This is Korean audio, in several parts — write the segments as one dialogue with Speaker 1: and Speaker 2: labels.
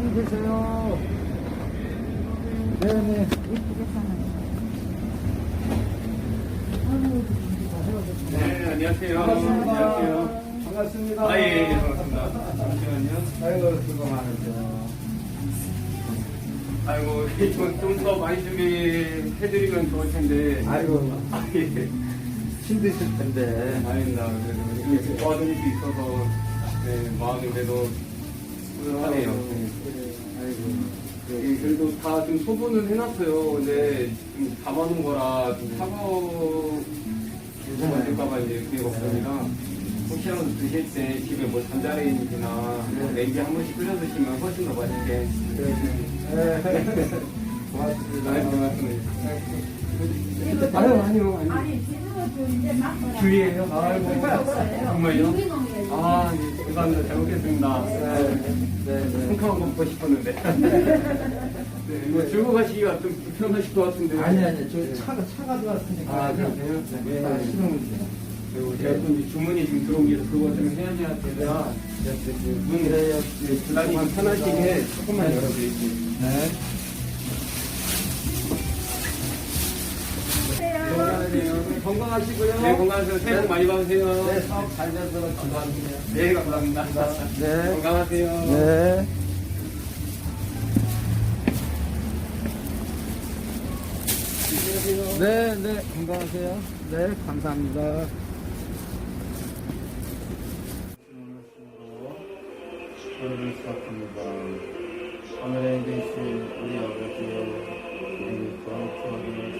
Speaker 1: 많이 계세요. 네네.
Speaker 2: 예쁘게 사는
Speaker 3: 네, 안녕하세요.
Speaker 1: 반갑습니다.
Speaker 3: 안녕하세요.
Speaker 1: 반갑습니다.
Speaker 3: 아, 예, 예, 반갑습니다. 잠시만요.
Speaker 1: 아이고, 수고 많으세요.
Speaker 3: 아이고, 좀더 많이 준비해드리면 좋을 텐데.
Speaker 1: 아이고,
Speaker 3: 아, 예.
Speaker 1: 힘드실 텐데.
Speaker 3: 아닙니다. 그래도 이렇게 도와드릴 수 있어서, 네, 마음이 그래도 하네요. 네.
Speaker 1: 그래, 아이고.
Speaker 3: 예, 그래도 다좀 소분은 해놨어요. 근데 좀 담아놓은 거라 좀 차가워 만들까봐 이제 그게 걱정이라 혹시라도 드실 때 집에 뭐 전자레인지나 뭐 냉기 한 번씩 끓여 드시면 훨씬 더 맛있게.
Speaker 1: 네, 네. 고맙습니다.
Speaker 3: 고맙습니다. 아유, 아니요, 아니요.
Speaker 2: 아니 지금은 이제 막
Speaker 3: 주위에요? 아이고, 정말요?
Speaker 2: 유기농이에요.
Speaker 3: 아, 예, 감사합니다. 잘 먹겠습니다.
Speaker 1: 네, 네, 네.
Speaker 3: 콩카만 먹고 싶었는데. 네, 뭐 들고 가시기가 좀 불편하실 것 같은데.
Speaker 1: 아니, 아니, 저 차가, 차가 들어왔으니까.
Speaker 3: 아, 그러세요?
Speaker 1: 네, 다 실으면 돼요.
Speaker 3: 그리고 제가 또 이제 주문이 지금 들어온 게 그거 좀 해야
Speaker 1: 네, 네, 네.
Speaker 3: 문
Speaker 1: 그래요. 네,
Speaker 3: 주단이 좀 편하시게 조금만
Speaker 1: 네.
Speaker 3: 열어드릴게요.
Speaker 1: 네.
Speaker 2: 안녕하세요.
Speaker 1: 건강하시고요.
Speaker 3: 네, 건강하세요. 새해 복 많이 받으세요.
Speaker 1: 네, 사업 잘 되도록 감사합니다.
Speaker 3: 네, 감사합니다.
Speaker 1: 네.
Speaker 3: 건강하세요.
Speaker 1: 네. 네, 네, 건강하세요. 네, 감사합니다.
Speaker 3: 여러분 수고하십니다. 하늘에 계신 우리 아버지여, 우리 찾으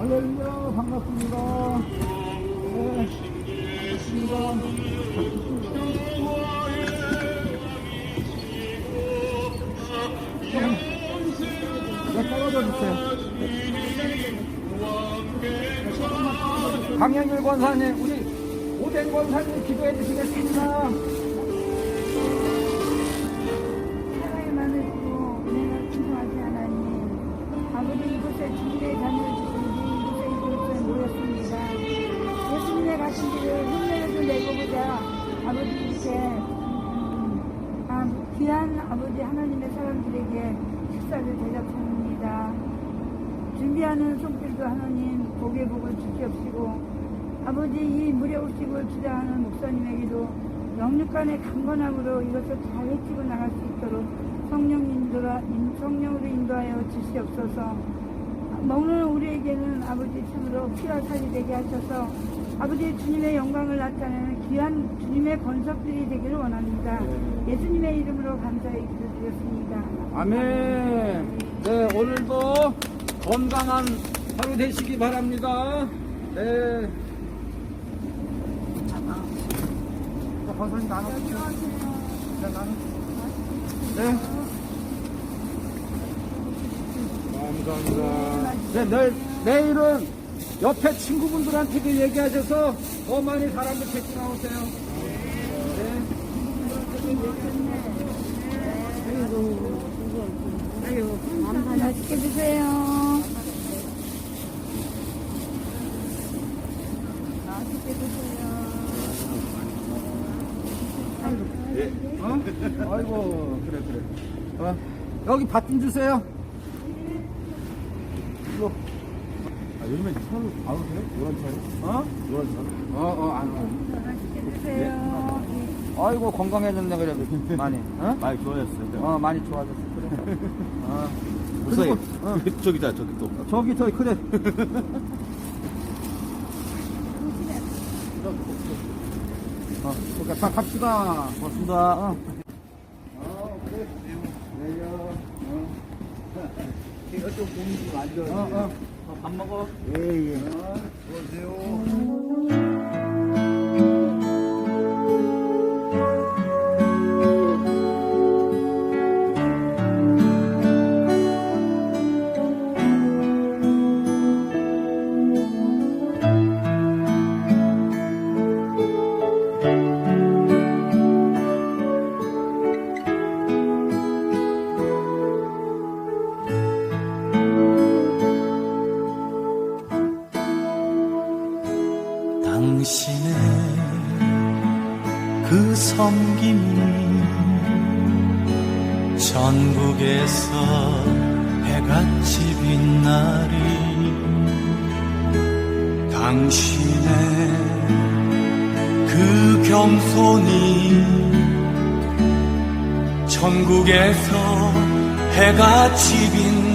Speaker 1: 할렐루야, 반갑습니다. 네, 반갑습니다. 네, 주세요. 강현일 권사님, 우리 오된 권사님 기도해 주시겠습니다.
Speaker 2: 사랑이 많으시고 은혜가 풍성하지 하나님 아버지 이곳에 주님의 가신 길을 흉내내도 내고보자. 아버지 이렇게 음, 아, 귀한 아버지 하나님의 사람들에게 식사를 대접합니다. 준비하는 손길도 하나님 복의 복을 주시옵시고 아버지 이 오식을 주장하는 목사님에게도 영육간의 강건함으로 이것을 잘 해치고 나갈 수 있도록 성령 인도라, 인- 성령으로 인도하여 주시옵소서. 먹는 우리에게는 아버지 참으로 피와 살이 되게 하셔서 아버지 주님의 영광을 나타내는 귀한 주님의 권석들이 되기를 원합니다. 예수님의 이름으로 감사의 기도 드렸습니다.
Speaker 1: 아멘. 네, 오늘도 건강한 하루 되시기 바랍니다. 네. 네, 나눠. 네. 감사합니다. 네, 내일, 내일은 옆에 친구분들한테도 얘기하셔서 더 많이 사람들 데리고 나오세요. 네.
Speaker 2: 맛있게 드세요. 맛있게 드세요.
Speaker 1: 어? 아이고 그래 그래. 어? 여기 밥 좀 주세요. 이거.
Speaker 4: 아, 요즘에 차를 안 오세요? 노란 차요?
Speaker 1: 어?
Speaker 4: 노란 차?
Speaker 1: 어 어안 와.
Speaker 2: 맛있게 드세요.
Speaker 1: 아이고 건강해졌네 그래도 많이. 어?
Speaker 4: 많이 좋아졌어요.
Speaker 1: 어 많이 좋아졌어. 그래. 어.
Speaker 4: 목사님,
Speaker 1: 그리고, 어.
Speaker 4: 저기다, 저기 또.
Speaker 1: 저기 저기 그래. 그러니까 자 갑시다.
Speaker 4: 고맙습니다.
Speaker 1: 어. 어, 그래. 내려. 어.
Speaker 4: 이거 좀 공기 만져.
Speaker 1: 어, 어.
Speaker 4: 밥 먹어.
Speaker 1: 예, 예.
Speaker 5: 당 섬김이 전국에서 해같이 빛나리 당신의 그 겸손이 전국에서 해같이 빛나